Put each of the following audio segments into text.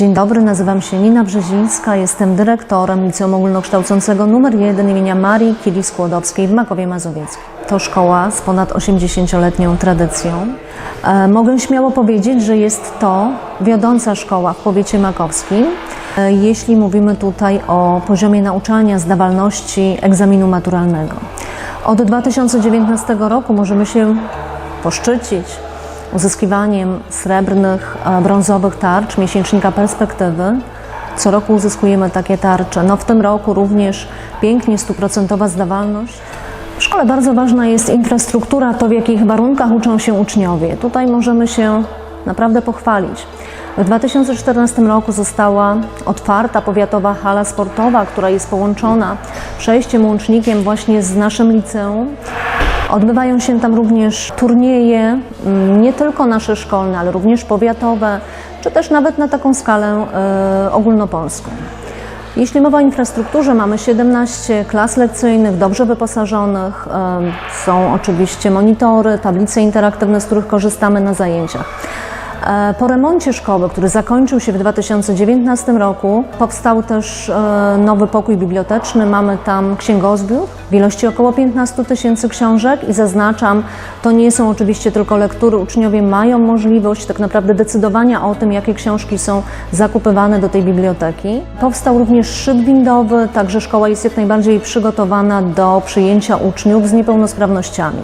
Dzień dobry, nazywam się Nina Brzezińska, jestem dyrektorem Liceum Ogólnokształcącego nr 1 imienia Marii Kili Skłodowskiej w Makowie Mazowieckim. To szkoła z ponad 80-letnią tradycją. E, mogę śmiało powiedzieć, że jest to wiodąca szkoła w powiecie makowskim, e, jeśli mówimy tutaj o poziomie nauczania, zdawalności egzaminu maturalnego. Od 2019 roku możemy się poszczycić uzyskiwaniem srebrnych, brązowych tarcz miesięcznika perspektywy. Co roku uzyskujemy takie tarcze. No w tym roku również pięknie stuprocentowa zdawalność. W szkole bardzo ważna jest infrastruktura, to w jakich warunkach uczą się uczniowie. Tutaj możemy się naprawdę pochwalić. W 2014 roku została otwarta powiatowa hala sportowa, która jest połączona przejściem łącznikiem właśnie z naszym liceum. Odbywają się tam również turnieje, mm, nie tylko nasze szkolne, ale również powiatowe, czy też nawet na taką skalę e, ogólnopolską. Jeśli mowa o infrastrukturze, mamy 17 klas lekcyjnych, dobrze wyposażonych. e, Są oczywiście monitory, tablice interaktywne, z których korzystamy na zajęciach. E, Po remoncie szkoły, który zakończył się w 2019 roku, powstał też e, nowy pokój biblioteczny. Mamy tam księgozbiór w ilości około 15 tysięcy książek i zaznaczam, to nie są oczywiście tylko lektury. Uczniowie mają możliwość tak naprawdę decydowania o tym, jakie książki są zakupywane do tej biblioteki. Powstał również szyb windowy, także szkoła jest jak najbardziej przygotowana do przyjęcia uczniów z niepełnosprawnościami.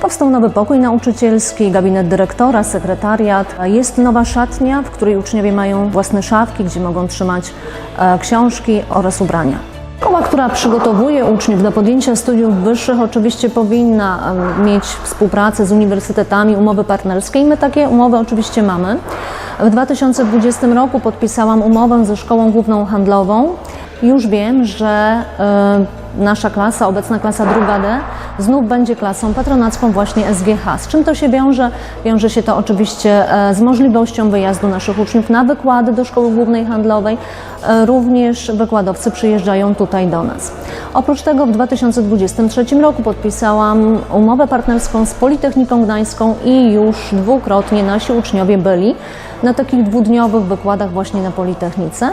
Powstał nowy pokój nauczycielski, gabinet dyrektora, sekretariat. Jest nowa szatnia, w której uczniowie mają własne szafki, gdzie mogą trzymać e, książki oraz ubrania. Szkoła, która przygotowuje uczniów do podjęcia studiów wyższych, oczywiście powinna mieć współpracę z uniwersytetami, umowy partnerskie i my takie umowy oczywiście mamy. W 2020 roku podpisałam umowę ze Szkołą Główną Handlową. Już wiem, że nasza klasa, obecna klasa druga D, znów będzie klasą patronacką właśnie SGH. Z czym to się wiąże? Wiąże się to oczywiście e, z możliwością wyjazdu naszych uczniów na wykłady do Szkoły Głównej Handlowej. E, Również wykładowcy przyjeżdżają tutaj do nas. Oprócz tego w 2023 roku podpisałam umowę partnerską z Politechniką Gdańską i już dwukrotnie nasi uczniowie byli na takich dwudniowych wykładach właśnie na Politechnice.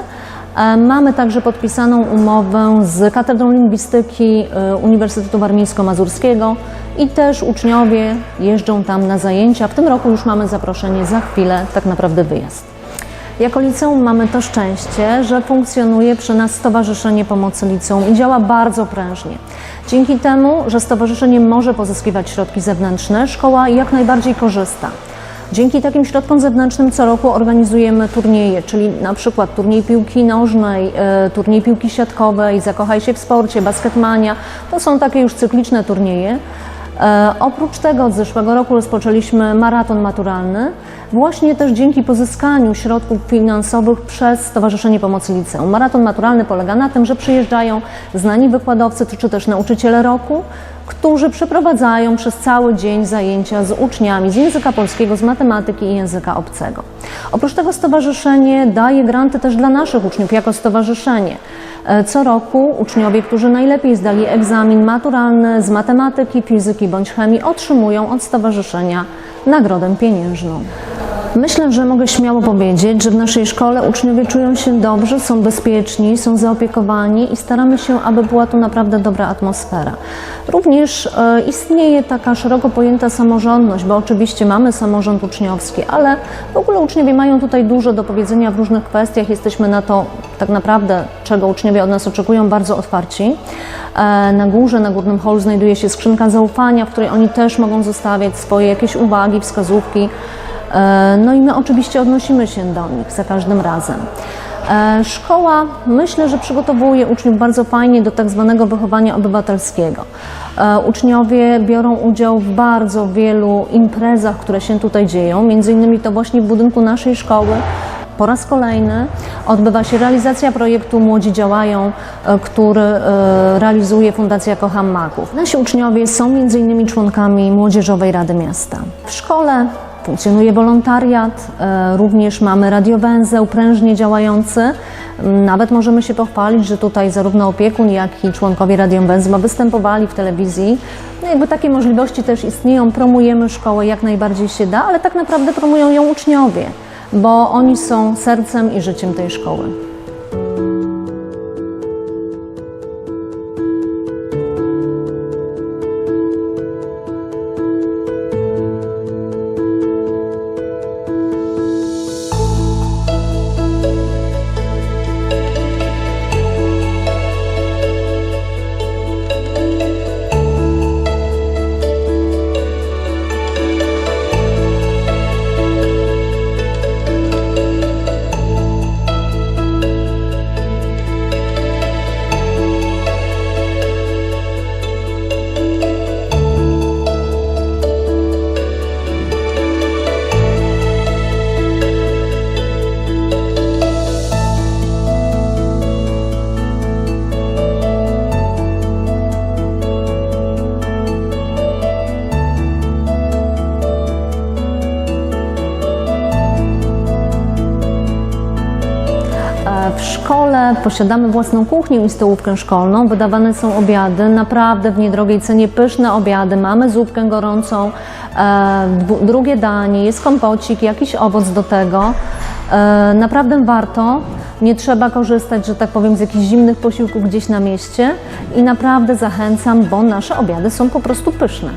E, Mamy także podpisaną umowę z Katedrą Lingwistyki e, Uniwersytetu Warmińsko-Mazurskiego i też uczniowie jeżdżą tam na zajęcia. W tym roku już mamy zaproszenie, za chwilę tak naprawdę wyjazd. Jako liceum mamy to szczęście, że funkcjonuje przy nas Stowarzyszenie Pomocy Liceum i działa bardzo prężnie. Dzięki temu, że stowarzyszenie może pozyskiwać środki zewnętrzne, szkoła jak najbardziej korzysta. Dzięki takim środkom zewnętrznym co roku organizujemy turnieje, czyli na przykład turniej piłki nożnej, e, turniej piłki siatkowej, Zakochaj się w sporcie, basketmania. To są takie już cykliczne turnieje. E, Oprócz tego od zeszłego roku rozpoczęliśmy maraton maturalny, właśnie też dzięki pozyskaniu środków finansowych przez Stowarzyszenie Pomocy Liceum. Maraton maturalny polega na tym, że przyjeżdżają znani wykładowcy czy też nauczyciele roku, którzy przeprowadzają przez cały dzień zajęcia z uczniami z języka polskiego, z matematyki i języka obcego. Oprócz tego stowarzyszenie daje granty też dla naszych uczniów jako stowarzyszenie. E, Co roku uczniowie, którzy najlepiej zdali egzamin maturalny z matematyki, fizyki bądź chemii, otrzymują od stowarzyszenia nagrodę pieniężną. Myślę, że mogę śmiało powiedzieć, że w naszej szkole uczniowie czują się dobrze, są bezpieczni, są zaopiekowani i staramy się, aby była tu naprawdę dobra atmosfera. Również e, istnieje taka szeroko pojęta samorządność, bo oczywiście mamy samorząd uczniowski, ale w ogóle uczniowie mają tutaj dużo do powiedzenia w różnych kwestiach. Jesteśmy na to tak naprawdę, czego uczniowie od nas oczekują, bardzo otwarci. E, Na górze, na górnym holu znajduje się skrzynka zaufania, w której oni też mogą zostawiać swoje jakieś uwagi, wskazówki. E, No i my oczywiście odnosimy się do nich za każdym razem. E, Szkoła myślę, że przygotowuje uczniów bardzo fajnie do tak zwanego wychowania obywatelskiego. E, Uczniowie biorą udział w bardzo wielu imprezach, które się tutaj dzieją. Między innymi to właśnie w budynku naszej szkoły po raz kolejny odbywa się realizacja projektu Młodzi Działają, który realizuje Fundacja Kocham Maków. Nasi uczniowie są między innymi członkami Młodzieżowej Rady Miasta. W szkole funkcjonuje wolontariat, e, również mamy radiowęzeł prężnie działający. M, Nawet możemy się pochwalić, że tutaj zarówno opiekun, jak i członkowie radiowęzła występowali w telewizji. No jakby takie możliwości też istnieją, promujemy szkołę jak najbardziej się da, ale tak naprawdę promują ją uczniowie. bo oni są sercem i życiem tej szkoły. Szkole posiadamy własną kuchnię i stołówkę szkolną. Wydawane są obiady, naprawdę w niedrogiej cenie pyszne obiady. Mamy zupkę gorącą, e, drugie danie, jest kompocik, jakiś owoc do tego. E, Naprawdę warto. Nie trzeba korzystać, że tak powiem, z jakichś zimnych posiłków gdzieś na mieście i naprawdę zachęcam, bo nasze obiady są po prostu pyszne.